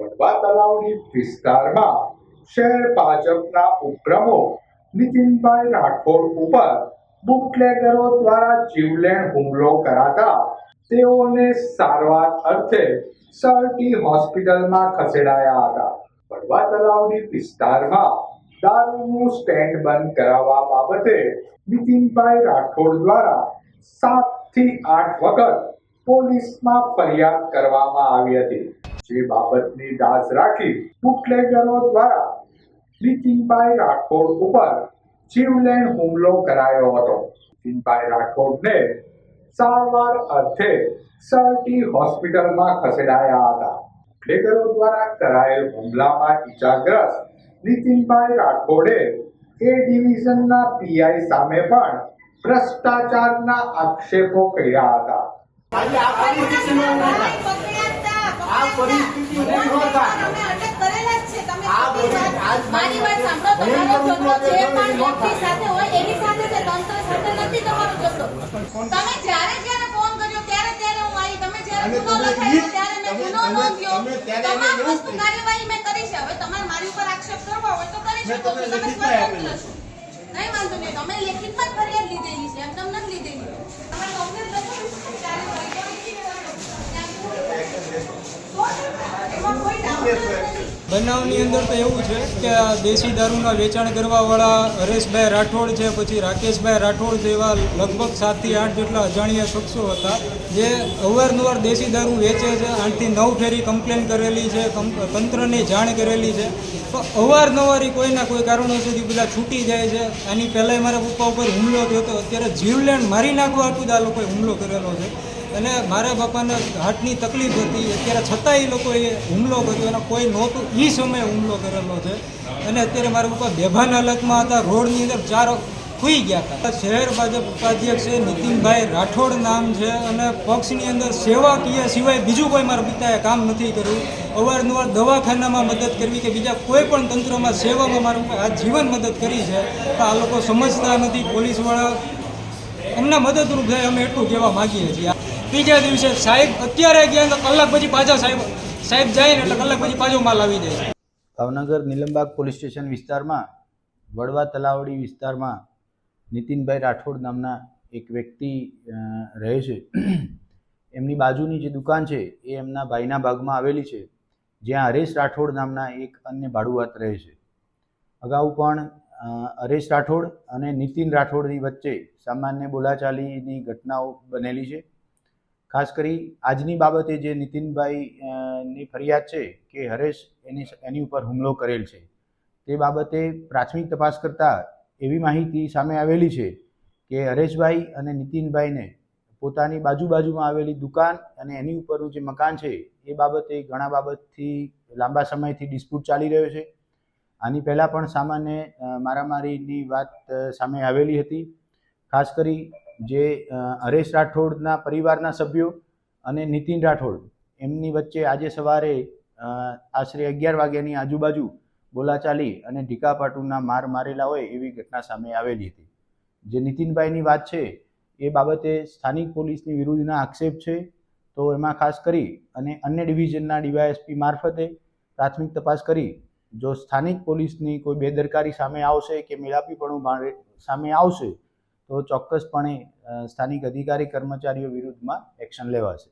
વડવા તળાવની વિસ્તારમાં શહેર ભાજપના ઉપક્રમો નીતિનભાઈ રાઠોડ ઉપર બુકલેગરો દ્વારા જીવલેણ હુમલો કરાતા તેઓને સારવાર અર્થે સરટી હોસ્પિટલમાં ખસેડાયા હતા. વડવા તલાવની વિસ્તારમાં દારૂનું સ્ટેન્ડ બંધ કરાવવા બાબતે નીતિનભાઈ રાઠોડ દ્વારા સાતથી આઠ વખત પોલીસમાં ફરિયાદ કરવામાં આવી હતી. જે બાબતની દાસ રાખી બુટલેગરો દ્વારા નીતિનભાઈ રાઠોડ ઉપર જીવલેણ હુમલો કરાયો હતો. નીતિનભાઈ રાઠોડને સારવાર અર્થે સરટી હોસ્પિટલમાં ખસેડાયા હતા. બુટલેગરો દ્વારા કરાયેલ હુમલામાં ઇજાગ્રસ્ત નીતિનભાઈ રાઠોડે એ ડિવિઝનના પીઆઈ સામે પણ ભ્રષ્ટાચારના આક્ષેપો કર્યા હતા. આ પરિસ્થિતિ ઊભી ન થાય. આ બધી આજ મારી વાત સાંભળો તમારો ઝઘડો જે પણ વ્યક્તિ સાથે હોય એની સાથે છે તંત્ર સાથે નથી તમારો ઝઘડો. તમે જ્યારે જ્યારે ફોન કર્યો ત્યારે ત્યારે હું આવી. તમે જ્યારે ગુનો લખાયો ત્યારે મેં ગુનો નોંધ્યો. તમામ વસ્તુ કાર્યવાહી મેં કરી છે. હવે તમારે મારી ઉપર આક્ષેપ કરવો હોય તો કરી શકો છો. તમે. નહીં વાંધો નહીં. તમે લેખિતમાં જ ફરિયાદ લીધેલી છે એમ તમને નથી લીધેલી તમે કમ્પ્લેન લખો ત્યારે એમાં કોઈ doubt જ નથી બનાવની અંદર તો એવું છે કે દેશી દારૂના વેચાણ કરવાવાળા હરેશભાઈ રાઠોડ છે, પછી રાકેશભાઈ રાઠોડ જેવા લગભગ સાતથી આઠ જેટલા અજાણ્યા શખ્સો હતા, જે અવારનવાર દેશી દારૂ વેચે છે આઠથી નવ ફેરી કમ્પ્લેન કરેલી છે તંત્રની જાણ કરેલી છે. તો અવારનવાર કોઈના કોઈ કારણો સુધી બધા છૂટી જાય છે? આની પહેલાંય મારા પપ્પા ઉપર હુમલો થયો હતો. અત્યારે જીવલેણ મારી નાખવા હતું જ આ લોકોએ હુમલો કરેલો છે. અને મારા બાપાને હાર્ટની તકલીફ હતી. અત્યારે છતાંય એ લોકોએ હુમલો કર્યો અને કોઈ નહોતું. એ સમયે હુમલો કરેલો છે. અને અત્યારે મારા પપ્પા બેભાન હાલતમાં હતા. રોડની અંદર ચાર ખુઈ ગયા હતા. શહેર ભાજપ ઉપાધ્યક્ષ છે નીતિનભાઈ રાઠોડ નામ છે અને પક્ષની અંદર સેવાકીય સિવાય બીજું કોઈ મારા પિતાએ કામ નથી કર્યું. અવારનવાર દવાખાનામાં મદદ કરવી કે બીજા કોઈ પણ તંત્રમાં સેવામાં મારું આ જીવન મદદ કરી છે. તો આ લોકો સમજતા નથી. પોલીસવાળા અમને મદદરૂપ થાય, અમે એટલું કહેવા માંગીએ છીએ. બીજા દિવસે સાહેબ અત્યારે ગયા કલાક પછી પાછા સાહેબ સાહેબ જાય ને એટલે કલાક પછી પાછો માલ આવી જાય. ભાવનગર નીલમબાગ પોલીસ સ્ટેશન વિસ્તારમાં, વડવા તલાવડી વિસ્તારમાં નીતિનભાઈ રાઠોડ નામના એક વ્યક્તિ રહે છે. એમની બાજુની જે દુકાન છે એ એમના ભાઈના ભાગમાં આવેલી છે, જ્યાં હરેશ રાઠોડ નામના એક અન્ય ભાડુઆત રહે છે. અગાઉ પણ હરેશ રાઠોડ અને નીતિન રાઠોડની વચ્ચે સામાન્ય બોલાચાલીની ઘટનાઓ બનેલી છે. ખાસ કરી આજની બાબતે જે નીતિનભાઈ ની ફરિયાદ છે કે હરેશ એની એની ઉપર હુમલો કરેલ છે. તે બાબતે પ્રાથમિક તપાસ કરતાં એવી માહિતી સામે આવેલી છે કે હરેશભાઈ અને નીતિનભાઈને પોતાની બાજુ બાજુમાં આવેલી દુકાન અને એની ઉપરનું જે મકાન છે એ બાબતે ઘણા બાબતથી લાંબા સમયથી ડિસ્પ્યુટ ચાલી રહ્યો છે. આની પહેલાં પણ સામાન્ય મારામારીની વાત સામે આવેલી હતી. ખાસ કરી જે હરેશ રાઠોડના પરિવારના સભ્યો અને નીતિન રાઠોડ, એમની વચ્ચે આજે સવારે આશરે અગિયાર વાગ્યાની આજુબાજુ બોલાચાલી અને ઢીકાપાટુના માર મારેલા હોય એવી ઘટના સામે આવેલી હતી. જે નીતિનભાઈની વાત છે, એ બાબતે સ્થાનિક પોલીસની વિરુદ્ધના આક્ષેપ છે, તો એમાં ખાસ કરી અને અન્ય ડિવિઝનના ડીવાયએસપી મારફતે પ્રાથમિક તપાસ કરી. જો સ્થાનિક પોલીસની કોઈ બેદરકારી સામે આવશે કે મેળાપીપણું સામે આવશે તો ચોક્કસપણે સ્થાનિક અધિકારી કર્મચારીઓ વિરુદ્ધમાં એક્શન લેવાશે.